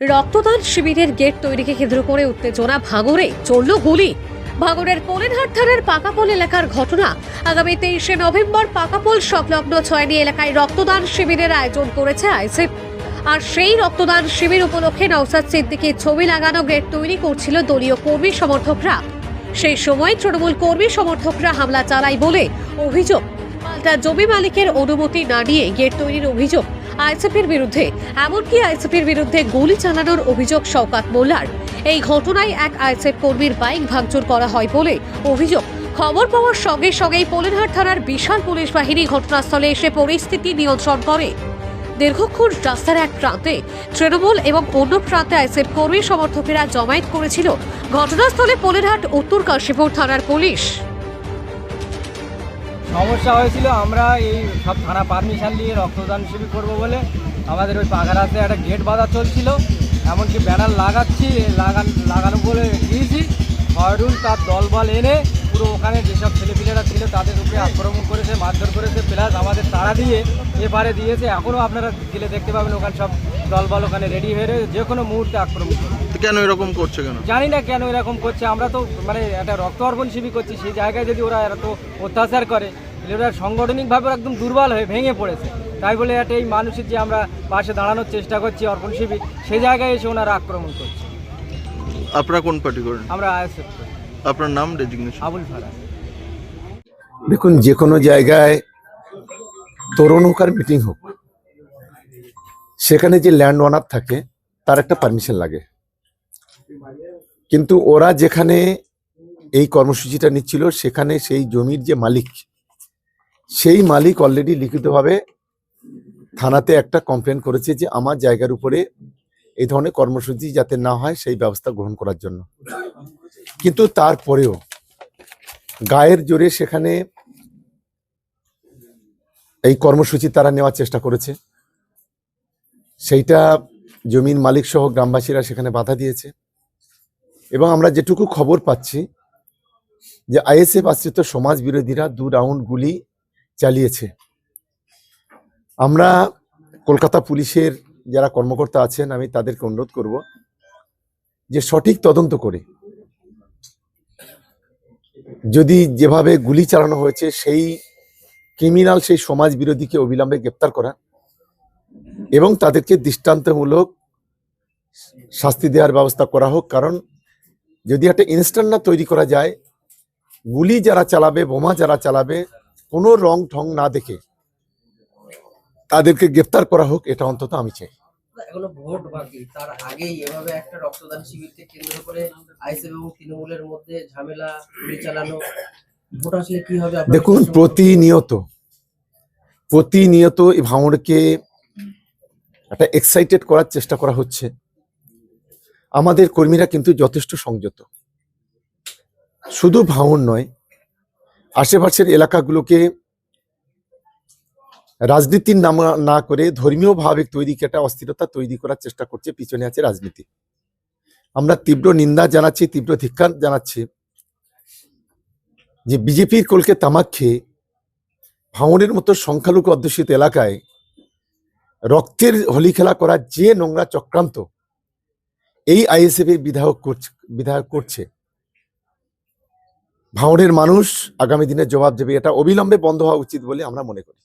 রক্তদান শিবিরের গেট তৈরিকে কেন্দ্র করে উত্তেজনা ভাঙড়ে চলল গুলি ভাঙড়ের কোলেনহাট থানার পাকাপোল এলাকার ঘটনা। আগামী তেইশে নভেম্বর পাকাপোল সংলগ্ন ছয়নি এলাকায় রক্তদান শিবিরের আয়োজন করেছে আইসিএফ আর সেই রক্তদান শিবির উপলক্ষে নওসাদ সিদ্দিকির ছবি লাগানো গেট তৈরি করছিল দলীয় কর্মী সমর্থকরা। সেই সময় তৃণমূল কর্মী সমর্থকরা হামলা চালায় বলে অভিযোগ। পাল্টা জমি মালিকের অনুমতি না নিয়ে গেট তৈরির অভিযোগ। আইসিপির বিরুদ্ধে, এমনকি আইসিপির বিরুদ্ধে গুলি চালানোর অভিযোগ শওকাত মোল্লার। এই ঘটনায় এক আইসিএফ কর্মীর বাইক ভাঙচুর করা হয় বলে অভিযোগ। খবর পাওয়ার সঙ্গে সঙ্গেই পোলেনহাট থানার বিশাল পুলিশ বাহিনী ঘটনাস্থলে এসে পরিস্থিতি নিয়ন্ত্রণ করে। দীর্ঘক্ষণ রাস্তার এক প্রান্তে তৃণমূল এবং অন্য প্রান্তে আইসিএফ কর্মী সমর্থকেরা জমায়েত করেছিল। ঘটনাস্থলে পোলেনহাট উত্তর কাশীপুর থানার পুলিশ। সমস্যা হয়েছিল, আমরা এই সব থানা পারমিশন নিয়ে রক্তদান শিবির করব বলে আমাদের ওই পাগারাতে একটা গেট বাঁধা চলছিল, এমনকি ব্যানার লাগাচ্ছি, লাগান, লাগানো বলে দিয়েছি। হরুল তার দলবল এনে পুরো ওখানে যেসব ছেলেপিলেরা ছিল তাদের উপরে আক্রমণ করেছে মারধর করেছে। প্লাস আমাদের তাড়া দিয়ে এবারে দিয়েছে। এখনও আপনারা গেলে দেখতে পাবেন ওখানে সব দলবল ওখানে রেডি হয়ে রয়েছে, যে কোনো মুহূর্তে আক্রমণ করবে। কেন এরকম করছে কেন? জানি না কেন এরকম করছে। আমরা তো মানে একটা রক্ত অর্পণ শিবির করছি। সেই জায়গায় যদি ওরা এত অত্যাচার করে ওরা সাংগঠনিকভাবে একদম দুর্বল হয়ে ভেঙে পড়েছে। তাই বলে একটা এই মানুষের যে আমরা পাশে দাঁড়ানোর চেষ্টা করছি অর্পণ শিবির সেই জায়গায় এসে ওনারা আক্রমণ করছে। আপনারা কোন পার্টি করেন? আমরা আইএসএফ আপনার নাম ডেজিগনেশন আবুল ফারা দেখুন, যে কোনো জায়গায় তরুণ হোক আর মিটিং হোক, সেখানে যে ল্যান্ড ওনার থাকে, তার একটা পারমিশন লাগে। কিন্তু ওরা যেখানে এই কর্মসূচিটা নিচ্ছিল, সেখানে সেই জমির যে মালিক, সেই মালিক অলরেডি লিখিতভাবে থানাতে একটা কমপ্লেন করেছে যে আমার জায়গার উপরে এই ধরনের কর্মসূচি যাতে না হয়, সেই ব্যবস্থা গ্রহণ করার জন্য। কিন্তু তারপরেও গায়ের জোরে সেখানে কর্মসূচি তারা নেওয়ার চেষ্টা করেছে। সেইটা জমির মালিক সহ গ্রামবাসীরা সেখানে বাধা দিয়েছে। এবং আমরা যেটুকু খবর পাচ্ছি যে আইএসএফ আশ্রিত সমাজ বিরোধীরা দু রাউন্ড গুলি চালিয়েছে। আমরা কলকাতা পুলিশের যারা কর্মকর্তা আছেন, আমি তাদেরকে অনুরোধ করব যে সঠিক তদন্ত করে। যদি যেভাবে গুলি চালানো হয়েছে, সেই ক্রিমিনাল সেই সমাজ বিরোধীকে অবিলম্বে গ্রেপ্তার করা এবং তাদেরকে দৃষ্টান্তমূলক শাস্তি দেওয়ার ব্যবস্থা করা হোক। কারণ যদি একটা ইনস্ট্যান্ট না তৈরি করা যায়, গুলি যারা চালাবে, বোমা যারা চালাবে, কোনো রং ঠং না দেখে তাদেরকে গ্রেপ্তার করা হোক, এটা অন্তত আমি চাই। তার এভাবে একটা রক্তদান শিবিরকে কেন্দ্র করে এবং তৃণমূলের মধ্যে ঝামেলা চালানো ভোট আসলে কি হবে দেখুন? প্রতিনিয়ত প্রতিনিয়ত এই ভাঙড়কে একটা এক্সাইটেড করার চেষ্টা করা হচ্ছে। আমাদের কর্মীরা কিন্তু যথেষ্ট সংযত। শুধু ভাঙড় নয় আশেপাশের এলাকাগুলোকে রাজনীতির নাম না করে ধর্মীয় ভাবে তৈরি একটা অস্থিরতা তৈরি করার চেষ্টা করছে পিছনে আছে রাজনীতি। আমরা তীব্র নিন্দা জানাচ্ছি তীব্র ধিক্কার জানাচ্ছি। যে বিজেপির কলকে তামাক খেয়ে ভাঙনের মতো সংখ্যালঘু অধ্যুষিত এলাকায় রক্তের হোলি খেলা করার যে নোংরা চক্রান্ত, এই আইএসএফ এর বিধায়ক বিধায়ক করছে। ভাঙনের মানুষ আগামী দিনে জবাব দেবে, এটা অবিলম্বে বন্ধ হওয়া উচিত বলে আমরা মনে করি।